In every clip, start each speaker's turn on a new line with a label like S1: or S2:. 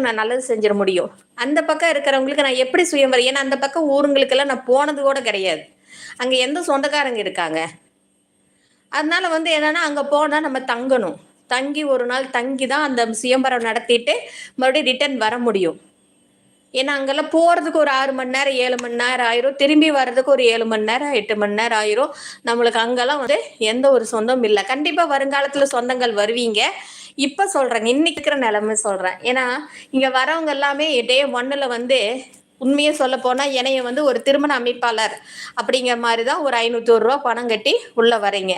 S1: நான் நல்லது செஞ்சிட முடியும். அந்த பக்கம் இருக்கிறவங்களுக்கு நான் எப்படி சுயம் வரேன் ஏன்னா அந்த பக்கம் ஊருங்களுக்கெல்லாம் நான் போனது கூட கிடையாது. அங்கே எந்த சொந்தக்காரங்க இருக்காங்க? அதனால வந்து என்னன்னா அங்கே போனால் நம்ம தங்கணும். தங்கி ஒரு நாள் தங்கி தான் அந்த சுயம்பரம் நடத்திட்டு மறுபடியும் ரிட்டர்ன் வர முடியும். ஏன்னா அங்கெல்லாம் போகிறதுக்கு ஒரு ஆறு மணி நேரம் ஏழு மணி நேரம் ஆயிரும். திரும்பி வர்றதுக்கு ஒரு ஏழு மணி நேரம் எட்டு மணி நேரம் ஆயிரும். நம்மளுக்கு அங்கெல்லாம் வந்து எந்த ஒரு சொந்தம் இல்லை. கண்டிப்பாக வருங்காலத்தில் சொந்தங்கள் வருவீங்க. இப்போ சொல்கிறேங்க இன்னைக்கு இருக்கிற நிலைமை சொல்கிறேன் ஏன்னா இங்கே வரவங்க எல்லாமே டே ஒன்னில் வந்து உண்மையை சொல்ல போனா என்னைய வந்து ஒரு திருமண அமைப்பாளர் அப்படிங்கிற மாதிரி தான் ஒரு ஐநூற்றி ரூபா பணம் கட்டி உள்ளே வரீங்க.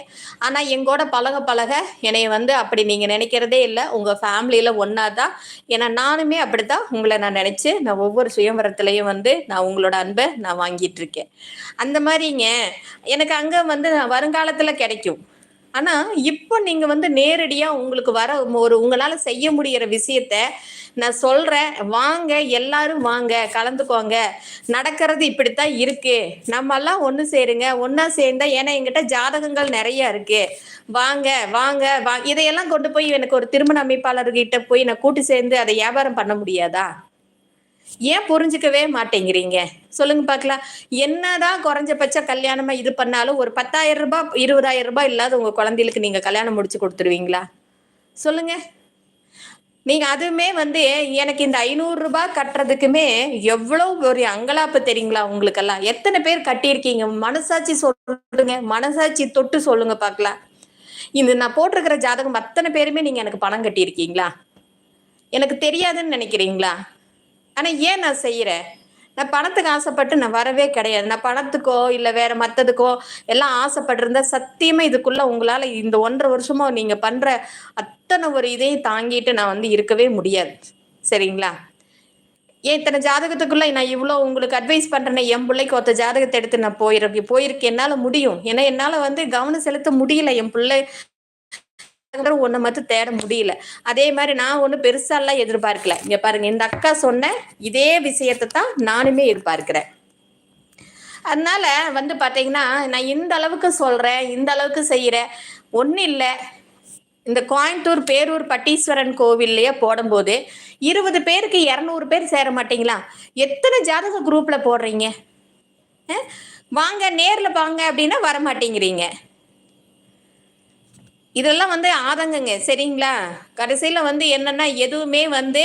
S1: ஆனால் எங்கூட பழக பழக என்னைய வந்து அப்படி நீங்கள் நினைக்கிறதே இல்லை. உங்கள் ஃபேமிலியில் ஒன்றா தான் ஏன்னா நானுமே அப்படித்தான் உங்களை நான் நினச்சி நான் ஒவ்வொரு சுயம்பரத்திலையும் வந்து நான் உங்களோட அன்பை நான் வாங்கிட்டு இருக்கேன். அந்த மாதிரிங்க எனக்கு அங்கே வந்து வருங்காலத்தில் கிடைக்கும். ஆனால் இப்போ நீங்கள் வந்து நேரடியாக உங்களுக்கு வர ஒரு உங்களால் செய்ய முடியிற விஷயத்த நான் சொல்கிறேன் வாங்க எல்லாரும் வாங்க கலந்துக்கோங்க. நடக்கிறது இப்படித்தான் இருக்கு. நம்ம எல்லாம் ஒன்று சேருங்க. ஒன்றா சேர்ந்தா ஏன்னா எங்கிட்ட ஜாதகங்கள் நிறைய இருக்கு. வாங்க வாங்க வா இதையெல்லாம் கொண்டு போய் எனக்கு ஒரு திருமண அமைப்பாளர்கிட்ட போய் நான் கூட்டு சேர்ந்து அதை வியாபாரம் பண்ண முடியாதா? ஏன் புரிஞ்சுக்கவே மாட்டேங்கிறீங்க? சொல்லுங்க பார்க்கலாம். என்னதான் குறைஞ்சபட்ச கல்யாணமா இது பண்ணாலும் ஒரு பத்தாயிரம் ரூபாய் இருபதாயிரம் ரூபாய் இல்லாத உங்க குழந்தைகளுக்கு நீங்க கல்யாணம் முடிச்சு கொடுத்துருவீங்களா? சொல்லுங்க. நீங்க அதுவுமே வந்து எனக்கு இந்த ஐநூறு ரூபாய் கட்டுறதுக்குமே எவ்வளவு ஒரு அங்கலாப்பு தெரியுங்களா உங்களுக்கெல்லாம்? எத்தனை பேர் கட்டியிருக்கீங்க? மனசாட்சி சொல்லுங்க. மனசாட்சி தொட்டு சொல்லுங்க பார்க்கலாம். இந்த நான் போட்டிருக்கிற ஜாதகம் அத்தனை பேருமே நீங்க எனக்கு பணம் கட்டியிருக்கீங்களா? எனக்கு தெரியாதுன்னு நினைக்கிறீங்களா? ஆனால் ஏன் நான் செய்கிறேன் நான் பணத்துக்கு ஆசைப்பட்டு நான் வரவே கிடையாது. நான் பணத்துக்கோ இல்லை வேற மற்றதுக்கோ எல்லாம் ஆசைப்பட்டிருந்தா சத்தியமா இதுக்குள்ள உங்களால் இந்த ஒன்றரை வருஷமா நீங்கள் பண்ணுற அத்தனை ஒரு இதையும் தாங்கிட்டு நான் வந்து இருக்கவே முடியாது. சரிங்களா? ஏன் இத்தனை ஜாதகத்துக்குள்ள நான் இவ்வளோ உங்களுக்கு அட்வைஸ் பண்றேனே என் பிள்ளைக்கு ஒருத்த ஜாதகத்தை எடுத்து நான் போயிருக்கேன் போயிருக்கேன். என்னால் முடியும். ஏன்னா என்னால் வந்து கவனம் செலுத்த முடியல. என் பிள்ளை ஒன்றை மட்டும் தேட முடியல. அதே மாதிரி நான் ஒன்றும் பெருசாலாம் எதிர்பார்க்கல. இங்க பாருங்க இந்த அக்கா சொன்ன இதே விஷயத்தை தான் நானுமே எதிர்பார்க்கிறேன். அதனால வந்து பாத்தீங்கன்னா நான் இந்த அளவுக்கு சொல்றேன் இந்த அளவுக்கு செய்யறேன். ஒன்றும் இல்லை. இந்த கோயம்புத்தூர் பேரூர் பட்டீஸ்வரன் கோவில்லையே போடும்போது இருபது பேருக்கு இரநூறு பேர் சேர மாட்டீங்களா? எத்தனை ஜாதக குரூப்ல போடுறீங்க? வாங்க நேர்ல வாங்க அப்படின்னா வர மாட்டேங்கிறீங்க இதெல்லாம் வந்து ஆதங்கங்க சரிங்களா? கடைசியில் வந்து என்னன்னா எதுவுமே வந்து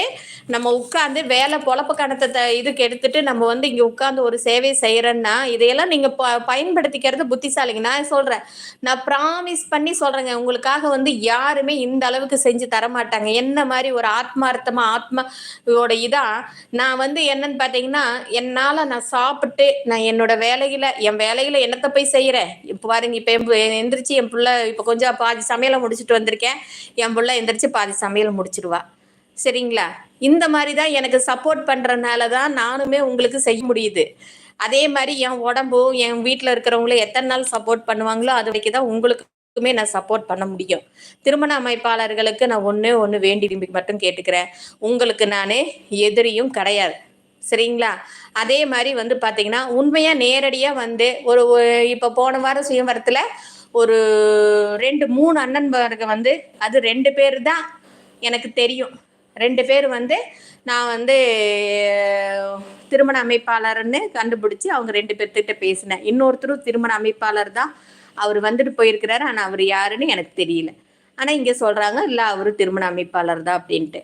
S1: நம்ம உட்காந்து வேலை பொழப்பு கணத்தை த இதுக்கு எடுத்துட்டு நம்ம வந்து இங்கே உட்காந்து ஒரு சேவை செய்கிறேன்னா இதையெல்லாம் நீங்கள் ப பயன்படுத்திக்கிறது புத்திசாலிங்க. நான் சொல்கிறேன் நான் ப்ராமிஸ் பண்ணி சொல்கிறேங்க உங்களுக்காக வந்து யாருமே இந்த அளவுக்கு செஞ்சு தர மாட்டாங்க. என்ன மாதிரி ஒரு ஆத்மார்த்தமாக ஆத்மாவோட இதாக நான் வந்து என்னன்னு பார்த்தீங்கன்னா என்னால் நான் சாப்பிட்டு நான் என்னோட வேலையில் என் வேலையில் என்னத்தை போய் செய்கிறேன் இப்போ பாருங்க இப்போ எந்திரிச்சு என் பிள்ளை இப்போ கொஞ்சம் பாதி சமையலை முடிச்சுட்டு வந்திருக்கேன். என் பிள்ளை எந்திரிச்சு பாதி சமையல் முடிச்சிடுவா சரிங்களா? இந்த மாதிரி தான் எனக்கு சப்போர்ட் பண்ணுறனால தான் நானுமே உங்களுக்கு செய்ய முடியுது. அதே மாதிரி என் உடம்பும் என் வீட்டில் இருக்கிறவங்களும் எத்தனை நாள் சப்போர்ட் பண்ணுவாங்களோ அது வரைக்கும் தான் உங்களுக்குமே நான் சப்போர்ட் பண்ண முடியும். திருமண அமைப்பாளர்களுக்கு நான் ஒன்று ஒன்று வேண்டி விரும்பி மட்டும் கேட்டுக்கிறேன். உங்களுக்கு நானே எதிரியும் கிடையாது. சரிங்களா? அதே மாதிரி வந்து பார்த்தீங்கன்னா உண்மையாக நேரடியாக வந்து ஒரு ஒரு- இப்போ போன வாரம் சுயம்பரத்தில் ஒரு ரெண்டு மூணு அண்ணன்மாருங்க வந்து அது ரெண்டு பேர் தான் எனக்கு தெரியும். ரெண்டு பேர் வந்து நான் வந்து திருமண அமைப்பாளர்னு கண்டுபிடிச்சி அவங்க ரெண்டு பேர்த்திட்ட பேசினேன். இன்னொருத்தரும் திருமண அமைப்பாளர் தான் அவர் வந்துட்டு போயிருக்கிறாரு ஆனால் அவர் யாருன்னு எனக்கு தெரியல. ஆனால் இங்கே சொல்கிறாங்க இல்லை அவர் திருமண அமைப்பாளர் தான் அப்படின்ட்டு.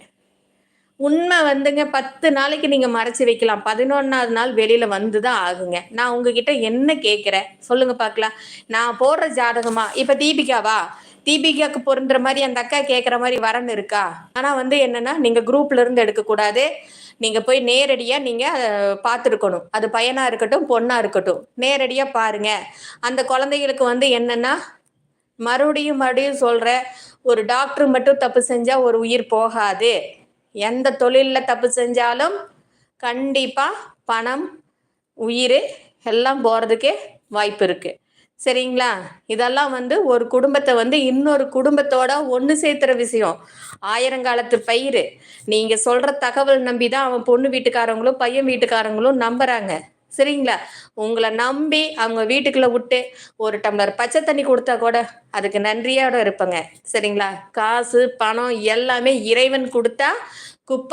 S1: உண்மை வந்துங்க பத்து நாளைக்கு நீங்க மறைச்சு வைக்கலாம். பதினொன்னாவது நாள் வெளியில வந்து தான் ஆகுங்க. நான் உங்ககிட்ட என்ன கேட்குறேன் சொல்லுங்க பார்க்கலாம். நான் போடுற ஜாதகமா? இப்ப தீபிகாவா? தீபிகாக்கு பொருந்துற மாதிரி அந்த அக்கா கேட்குற மாதிரி வரன் இருக்கா? ஆனா வந்து என்னன்னா நீங்க குரூப்ல இருந்து எடுக்கக்கூடாது. நீங்க போய் நேரடியா நீங்க பார்த்துருக்கணும். அது பையனா இருக்கட்டும் பொண்ணா இருக்கட்டும். நேரடியா பாருங்க. அந்த குழந்தைகளுக்கு வந்து என்னன்னா மறுபடியும் மறுபடியும் சொல்ற ஒரு டாக்டர் மட்டும் தப்பு செஞ்சா ஒரு உயிர் போகாது. எந்த தொழிலில் தப்பு செஞ்சாலும் கண்டிப்பாக பணம் உயிர் எல்லாம் போகிறதுக்கே வாய்ப்பு இருக்குது சரிங்களா? இதெல்லாம் வந்து ஒரு குடும்பத்தை வந்து இன்னொரு குடும்பத்தோட ஒன்று சேர்த்துற விஷயம். ஆயிரங்காலத்து பயிர் நீங்கள் சொல்கிற தகவல் நம்பி தான் அவன் பொண்ணு வீட்டுக்காரங்களும் பையன் வீட்டுக்காரங்களும் நம்புகிறாங்க சரிங்களா? உங்களை நம்பி அவங்க வீட்டுக்குள்ள விட்டு ஒரு டம்ளர் பச்சை தண்ணி கொடுத்தா கூட அதுக்கு நன்றியோட இருப்பங்க. சரிங்களா? காசு பணம் எல்லாமே இறைவன் கொடுத்தா குப்பை